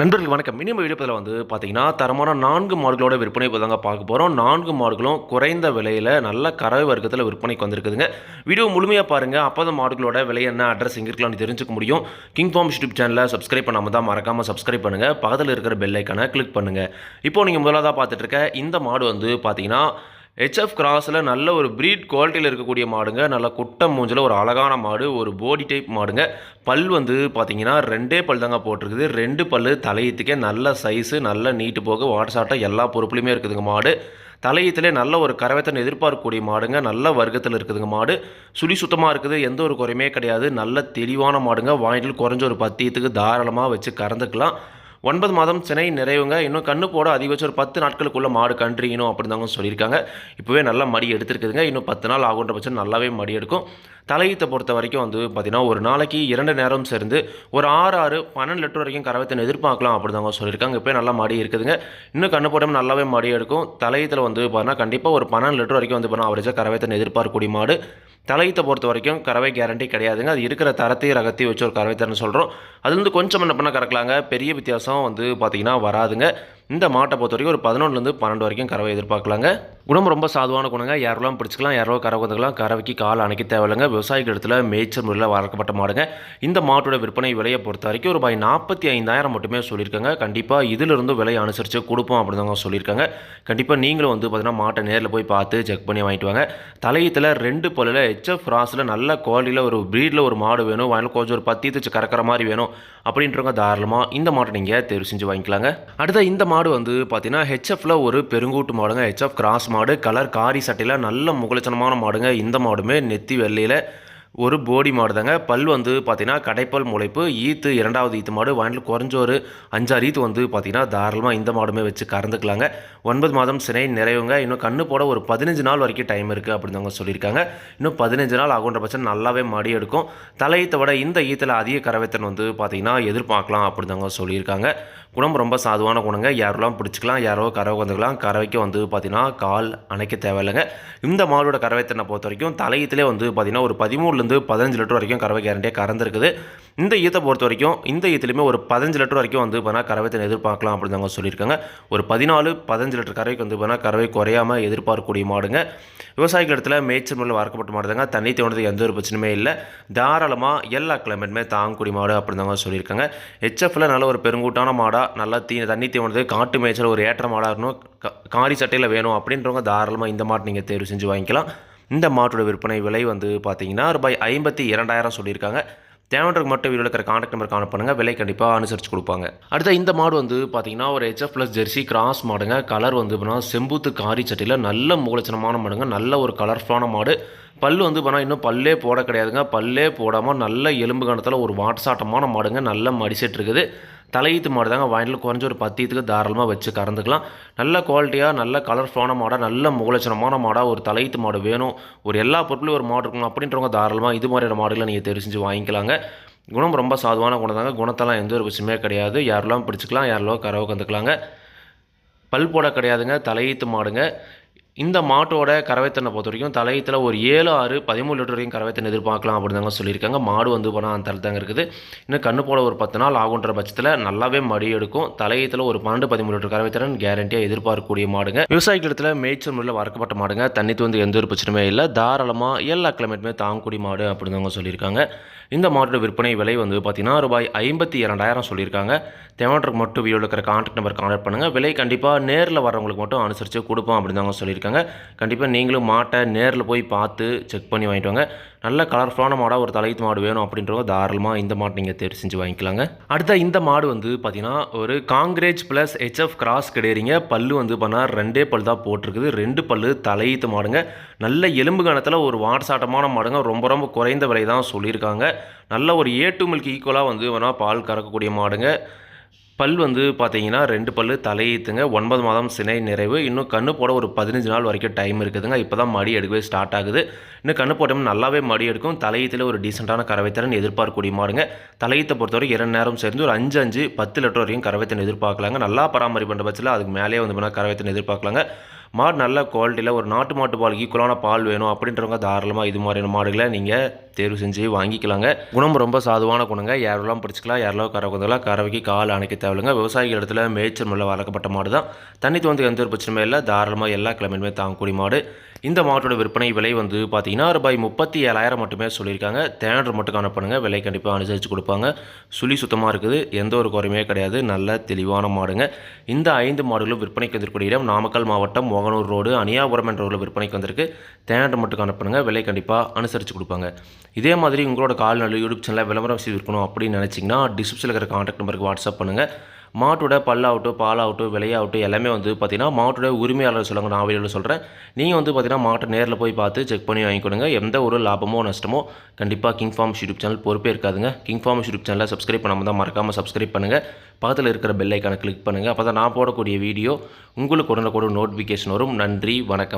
நண்பர்கள் வணக்கம். மினிமம் வீடியோவில் வந்து பார்த்தீங்கன்னா தரமான நான்கு மாடுகளோட விற்பனை இப்போ தாங்க பார்க்க போகிறோம் நான்கு மாடுகளும் குறைந்த விலையில் நல்ல கறவை வர்க்கத்தில் விற்பனைக்கு வந்திருக்குதுங்க. வீடியோ முழுமையாக பாருங்கள் அப்போ தான் மாடுகளோட விலை என்ன அட்ரஸ் எங்கே இருக்கலாம்னு தெரிஞ்சுக்க முடியும். கிங் ஃபார்ம் யூடியூப் சேனலை சப்ஸ்கிரைப் பண்ணாமல் தான் மறக்காமல் சப்ஸ்கிரைப் பண்ணுங்கள் பக்கத்தில் இருக்கிற பெல் ஐக்கானை கிளிக் பண்ணுங்கள் இப்போது நீங்கள் முதலாக பார்த்துட்டு இருக்க இந்த மாடு வந்து பார்த்தீங்கன்னா ஹெச்எஃப் கிராஸில் நல்ல ஒரு ப்ரீட் குவாலிட்டியில் இருக்கக்கூடிய மாடுங்க. நல்ல குட்டம் மூஞ்சில் ஒரு அழகான மாடு ஒரு போடி டைப் மாடுங்க. பல் வந்து பார்த்தீங்கன்னா ரெண்டே பல் தாங்க போட்டிருக்குது. ரெண்டு பல் தலையத்துக்கே நல்ல சைஸு நல்ல நீட்டு போக வாட்டசாட்டம் எல்லா பொறுப்புலையுமே இருக்குதுங்க மாடு. தலையத்திலே நல்ல ஒரு கரவத்தன் எதிர்பார்க்கக்கூடிய மாடுங்க. நல்ல வர்க்கத்தில் இருக்குதுங்க மாடு. சுழி சுத்தமாக இருக்குது எந்த ஒரு குறையுமே கிடையாது. நல்ல தெளிவான மாடுங்க. வாங்கிட்டு குறைஞ்ச ஒரு பத்தியத்துக்கு தாராளமாக வச்சு கறந்துக்கலாம். ஒன்பது மாதம் சினை நிறைவுங்க. இன்னும் கண்ணு போட அதிகபட்சம் ஒரு பத்து நாட்களுக்குள்ளே மாடு கன்றுங்கணும் அப்படின்னு தாங்க சொல்லியிருக்காங்க. இப்போவே நல்லா மடி எடுத்துருக்குதுங்க. இன்னும் பத்து நாள் ஆகுன்ற பட்சம் நல்லாவே மடி எடுக்கும். தலையீத்தை பொறுத்த வரைக்கும் வந்து பார்த்திங்கன்னா ஒரு நாளைக்கு இரண்டு நேரம் சேர்ந்து ஒரு ஆறு ஆறு பன்னெண்டு லிட்டர் வரைக்கும் கறவத்தின் எதிர்பார்க்கலாம் அப்படிதாங்க சொல்லியிருக்காங்க. இப்போ நல்லா மடி இருக்குதுங்க. இன்னும் கண்ணு போட்டாமல் நல்லாவே மடி எடுக்கும். தலையீத்தில் வந்து பார்த்தீங்கன்னா கண்டிப்பாக ஒரு பன்னெண்டு லிட்டர் வரைக்கும் வந்து பார்த்தீங்கன்னா அவரேஜாக கறவைத்தன் எதிர்பார்க்கக்கூடிய மாடு. தலையத்தை பொறுத்த வரைக்கும் கறவை கேரண்டி கிடையாதுங்க. அது இருக்கிற தரத்தையும் ரகத்தையும் வச்சு ஒரு கறவை தரன்னு சொல்கிறோம் அதுலேருந்து கொஞ்சம் என்ன பண்ணால் கறக்கலாங்க? பெரிய வித்தியாசம் வந்து பார்த்திங்கன்னா வராதுங்க. இந்த மாட்டை பொறுத்த வரைக்கும் ஒரு பதினொன்றுலேருந்து பன்னெண்டு வரைக்கும் கறவை எதிர்பார்க்கலாங்க. குணம் ரொம்ப சாதுவான குணங்க யாரெல்லாம் பிடிச்சிக்கலாம் யாரோ கறவை வந்துக்கலாம். கறவைக்கு கால் அணைக்க தேவையில்லைங்க. விவசாயிகள் இடத்துல மேய்ச்சல் முறையில் வளர்க்கப்பட்ட மாடுங்க. இந்த மாட்டோட விற்பனை விலையை பொறுத்த வரைக்கும் ரூபாய் நாற்பத்தி ஐந்தாயிரம் மட்டுமே சொல்லியிருக்காங்க. கண்டிப்பாக இதிலிருந்து விலையை அனுசரித்து கொடுப்போம் அப்படின்னு சொல்லியிருக்காங்க. கண்டிப்பாக நீங்களும் வந்து பார்த்தீங்கன்னா மாட்டை நேரில் போய் பார்த்து செக் பண்ணி வாங்கிட்டு வாங்க. தலையத்தில் ரெண்டு பல்லில் ஹெச்எஃப் ராஸில் நல்ல குவாலிட்டியில் ஒரு ப்ரீடில் ஒரு மாடு வேணும். வாயில் கொஞ்சம் ஒரு பத்தி தச்சு கறக்கிற மாதிரி வேணும். அப்படின்றவங்க தாராளமாக இந்த மாட்டை நீங்கள் தேர்வு செஞ்சு வாங்கிக்கலாங்க. அடுத்த இந்த மாடு வந்து பார்த்தீங்கன்னா ஹெச்எஃப்ல ஒரு பெருங்கூட்டு மாடுங்க. ஹெச்எஃப் கிராஸ் மாடு கலர் காரி சட்டையில் நல்ல முகலட்சணமான மாடுங்க. இந்த மாடுமே நெத்தி வெள்ளையில் ஒரு போடி மாடு தாங்க பல் வந்து பார்த்தீங்கன்னா கடைப்பல் முளைப்பு ஈத்து இரண்டாவது ஈத்து மாடு வாங்கிட்டு குறைஞ்ச ஒரு அஞ்சாறு ஈத்து வந்து பார்த்தீங்கன்னா தாராளமாக இந்த மாடுமே வச்சு கறந்துக்கலாங்க. ஒன்பது மாதம் சினை நிறைவுங்க. இன்னும் கண்ணு போட ஒரு பதினஞ்சு நாள் வரைக்கும் டைம் இருக்குது அப்படின்னு அவங்க சொல்லியிருக்காங்க. இன்னும் பதினஞ்சு நாள் ஆகுன்ற பட்சம் நல்லாவே மடி எடுக்கும். தலையீத்தை விட இந்த ஈத்தில் அதிக கரவைத்தன் வந்து பார்த்தீங்கன்னா எதிர்பார்க்கலாம் அப்படின்னு அவங்க சொல்லியிருக்காங்க. குணம் ரொம்ப சாதுவான குணங்க. யாரெல்லாம் பிடிச்சிக்கலாம் யாரோ கறவை வந்துக்கலாம் கறவைக்கு வந்து பார்த்தீங்கன்னா கால் அணைக்க தேவையில்லைங்க. இந்த மாடோட கரவைத்தனை பொறுத்த வரைக்கும் தலையீத்திலே வந்து பார்த்தீங்கன்னா ஒரு பதிமூணுலேருந்து பதினஞ்சு லிட்டர் வரைக்கும் கறவை கேரண்டியாக கறந்துருக்குது. இந்த ஈத்தை பொறுத்த வரைக்கும் இந்த ஈத்துலையுமே ஒரு பதினஞ்சு லிட்டர் வரைக்கும் வந்து பார்த்தீங்கன்னா கறவைத்தனை எதிர்பார்க்கலாம் அப்படின்னு அவங்க சொல்லியிருக்காங்க. ஒரு பதினாலு பதினஞ்சு லிட்டர் கறவைக்கு வந்து பார்த்தீங்கன்னா கறவை குறையாமல் எதிர்பார்க்கக்கூடிய மாடுங்க. விவசாயிகள் இடத்துல மேய்ச்சல் முறையில் வளர்க்கப்பட்ட மாடுதாங்க. தண்ணி தோணுறதுக்கு எந்த ஒரு பிரச்சனையுமே இல்லை. தாராளமாக எல்லா கிளைமேட்டுமே தாங்கக்கூடிய மாடு அப்படின்னு அவங்க சொல்லியிருக்காங்க. ஹெச்எஃப்பில் நல்ல ஒரு பெருங்கூட்டான மாடாக நல்லா தீ தண்ணி தீவனது காட்டு மேய்ச்சல் ஒரு ஏற்ற மாடாக இருக்கணும். கா- காரி சட்டையில் வேணும் அப்படின்றவங்க தாராளமாக இந்த மாட்டு நீங்கள் தேர்வு செஞ்சு வாங்கிக்கலாம். இந்த மாட்டோட விற்பனை விலை வந்து பார்த்தீங்கன்னா ரூபாய் ஐம்பத்தி இரண்டாயிரம் சொல்லியிருக்காங்க. தேவன்றக்கு மட்டும் வீடியோ இருக்கிற காண்டாக்ட் நம்பர் காண பண்ணுங்க. விலை கண்டிப்பாக அனுசரித்து கொடுப்பாங்க. அடுத்த இந்த மாடு வந்து பார்த்தீங்கன்னா ஒரு ஹெச்எஃப் ப்ளஸ் ஜெர்சி கிராஸ் மாடுங்க. கலர் வந்து அப்படின்னா செம்பூத்து காரி சட்டியில் நல்ல மூலச்சனமான மாடுங்க. நல்ல ஒரு கலர்ஃபுல்லான மாடு. பல் வந்து பார்த்தா இன்னும் பல்லே போட கிடையாதுங்க. பல்லே போடாமல் நல்ல எலும்பு கணத்தில் ஒரு வாட்சாட்டமான மாடுங்க. நல்ல மடிசெட் இருக்குது. தலையீத்து மாடு தாங்க வாயில் குறைஞ்ச ஒரு பத்தியத்துக்கு தாராளமாக வச்சு கறந்துக்கலாம். நல்ல குவாலிட்டியாக நல்ல கலர்ஃபுல்லான மாடாக நல்ல முகலட்சணமான மாடாக ஒரு தலையீத்து மாடு வேணும். ஒரு எல்லா பொருளும் ஒரு மாடு இருக்கணும் அப்படின்றவங்க தாராளமாக இது மாதிரியான மாடுகளை நீங்கள் தெரிஞ்சு வாங்கிக்கலாங்க. குணம் ரொம்ப சாதுவான குணம் தாங்க குணத்தெல்லாம் எந்த ஒரு விஷயமே கிடையாது. யாரெல்லாம் பிடிச்சிக்கலாம் யாரெல்லாம் கறவை கந்துக்கலாங்க. பல் போட கிடையாதுங்க. தலையீத்து மாடுங்க. இந்த மாட்டோட கறவைத்தனை பொறுத்த வரைக்கும் தலையத்தில் ஒரு ஏழு ஆறு பதிமூணு லிட்டர் வரைக்கும் கறவைத்தனை எதிர்பார்க்கலாம் அப்படின்னு தாங்க சொல்லியிருக்காங்க. மாடு வந்து போனால் அந்த தாங்க இருக்குது. இன்னும் கண்ணு போல ஒரு பத்து நாள் ஆகுன்ற பட்சத்தில் நல்லாவே மடி எடுக்கும். தலையத்தில் ஒரு பன்னெண்டு பதிமூணு லிட்டர் கறவைத்திறன் கேரண்டியாக எதிர்பார்க்கக்கூடிய மாடுங்க. விவசாயிகள் இடத்துல மேய்ச்சல் முறையில் வறக்கப்பட்ட மாடுங்க. தண்ணி வந்து எந்த ஒரு பிரச்சனையுமே இல்லை. தாராளமாக எல்லா கிளைமேட்டுமே தாங்கக்கூடிய மாடு அப்படின்னு தாங்க சொல்லியிருக்காங்க. இந்த மாட்டோட விற்பனை விலை வந்து பார்த்திங்கன்னா ரூபாய் ஐம்பத்தி இரண்டாயிரம் சொல்லியிருக்காங்க. தேவன்றக்கு மட்டும் வீடியோவில் இருக்கிற கான்டாக்ட் நம்பர் கான்டாக்ட் பண்ணுங்கள் விலை கண்டிப்பாக நேரில் வரவங்களுக்கு மட்டும் அனுசரித்து கொடுப்போம் அப்படின்னு தாங்க சொல்லியிருக்காங்க. கண்டிப்பாக நீங்களும் மாட்டை நேரில் போய் பார்த்து செக் பண்ணி வாங்கிட்டு வாங்க. நல்ல கலர்ஃபுல்லான மாடாக ஒரு தலையீத்து மாடு வேணும் அப்படின்றவங்க தாராளமாக இந்த மாட்டை நீங்கள் தேர்வு செஞ்சு வாங்கிக்கலாங்க. அடுத்த இந்த மாடு வந்து பார்த்தீங்கன்னா ஒரு Kankrej plus H F cross கிடையிறீங்க பல்லு வந்து பண்ணால் ரெண்டே பல் தான் போட்டிருக்குது. ரெண்டு பல்லு தலையீத்து மாடுங்க. நல்ல எலும்பு கணத்தில் ஒரு வாட்சாட்டமான மாடுங்க. ரொம்ப ரொம்ப குறைந்த விலை தான் சொல்லியிருக்காங்க. நல்ல ஒரு ஏ டு மில்க் ஈக்குவலாக வந்து வேணால் பால் கறக்கக்கூடிய மாடுங்க. பல் வந்து பார்த்தீங்கன்னா ரெண்டு பல் தலையீத்துங்க ஒன்பது மாதம் சினை நிறைவு. இன்னும் கண்ணு போட ஒரு பதினஞ்சு நாள் வரைக்கும் டைம் இருக்குதுங்க. இப்போ தான் மடி எடுக்கவே ஸ்டார்ட் ஆகுது. இன்னும் கண்ணு போட்டோம்னா நல்லாவே மடி எடுக்கும். தலையீத்தில் ஒரு டீசெண்டான கறவைத்திறன் எதிர்பார்க்கக்கூடிய மாடுங்க தலையீத்தை பொறுத்தவரை இரண்டு நேரம் சேர்ந்து ஒரு அஞ்சு அஞ்சு பத்து லிட்டர் வரைக்கும் கறவைத்திறன் எதிர்பார்க்கலாங்க. நல்லா பராமரிப்பு பண்ணுற பட்சத்தில் அதுக்கு மேலே வந்து பண்ணால் கறவைத்திறன் எதிர்பார்க்கலாங்க. மாடு நல்ல குவாலிட்டியில் ஒரு நாட்டு மாட்டு பால் ஈக்குவலான பால் வேணும் அப்படின்றவங்க தாராளமாக இது மாதிரியான மாடுகளை நீங்கள் தேர்வு செஞ்சு வாங்கிக்கலாங்க. குணம் ரொம்ப சாதுவான குணங்க. யாரெல்லாம் பிடிச்சிக்கலாம் யாரெல்லாம் கரை கறவைக்கு கால் அணைக்க தேவையில்லைங்க. விவசாயிகள் இடத்துல மேய்ச்சல் முள்ள வளர்க்கப்பட்ட மாடு தான் தண்ணி தோந்து எந்த ஒரு பிரச்சனையும் இல்லை. தாராளமாக எல்லா கிழமையுமே தாங்கக்கூடிய மாடு. இந்த மாட்டோட விற்பனை விலை வந்து பார்த்தீங்கன்னா ரூபாய் முப்பத்தி ஏழாயிரம் மட்டுமே சொல்லியிருக்காங்க. தேனர் மட்டும் காணப்படுங்க விலை கண்டிப்பாக அனுசரித்து கொடுப்பாங்க. சுழி சுத்தமாக இருக்குது. எந்த ஒரு குறையுமே கிடையாது. நல்ல தெளிவான மாடுங்க. இந்த ஐந்து மாடுகளும் விற்பனைக்கு வந்திருக்கூடிய இடம் நாமக்கல் மாவட்டம் மகனூர் ரோடு அனியாபுரம் என்ற ஊரில் விற்பனைக்கு வந்திருக்கு. தேனட்டை மட்டும் காணப்படுங்க விலை கண்டிப்பாக அனுசரித்து கொடுப்பாங்க. இதே மாதிரி உங்களோட கால்நடை யூடியூப் சேனலில் விளம்பரம் செய்து விற்கணும் அப்படின்னு நினச்சிங்கன்னா டிஸ்கிரிப்ஷனில் இருக்கிற கான்டாக்ட் நம்பருக்கு வாட்ஸ்அப் பண்ணுங்கள் மாட்டோட பல்லாகட்டும் பாலாகட்டும் விலையாகட்டும் எல்லாமே வந்து பார்த்திங்கன்னா மாட்டோட உரிமையாளர் சொல்லுங்க நான் வீடியோவில் சொல்கிறேன் நீங்கள் வந்து பார்த்தீங்கன்னா மாட்டை நேரில் போய் பார்த்து செக் பண்ணி வாங்கிக்கொடுங்க எந்த ஒரு லாபமோ நஷ்டமோ கண்டிப்பாக கிங் ஃபார்ம்ஸ் யூடியூப் சேனல் பொறுப்பே இருக்காதுங்க. கிங் ஃபார்ம்ஸ் யூடியூப் சேனலை சப்ஸ்கிரைப் பண்ணாமல் தான் மறக்காமல் சப்ஸ்கிரைப் பண்ணுங்கள் பக்கத்தில் இருக்கிற பெல் ஐக்கானை கிளிக் பண்ணுங்கள் அப்போ தான் நான் போடக்கூடிய வீடியோ உங்களுக்கு உடனே கூட நோட்டிஃபிகேஷன் வரும். நன்றி வணக்கம்.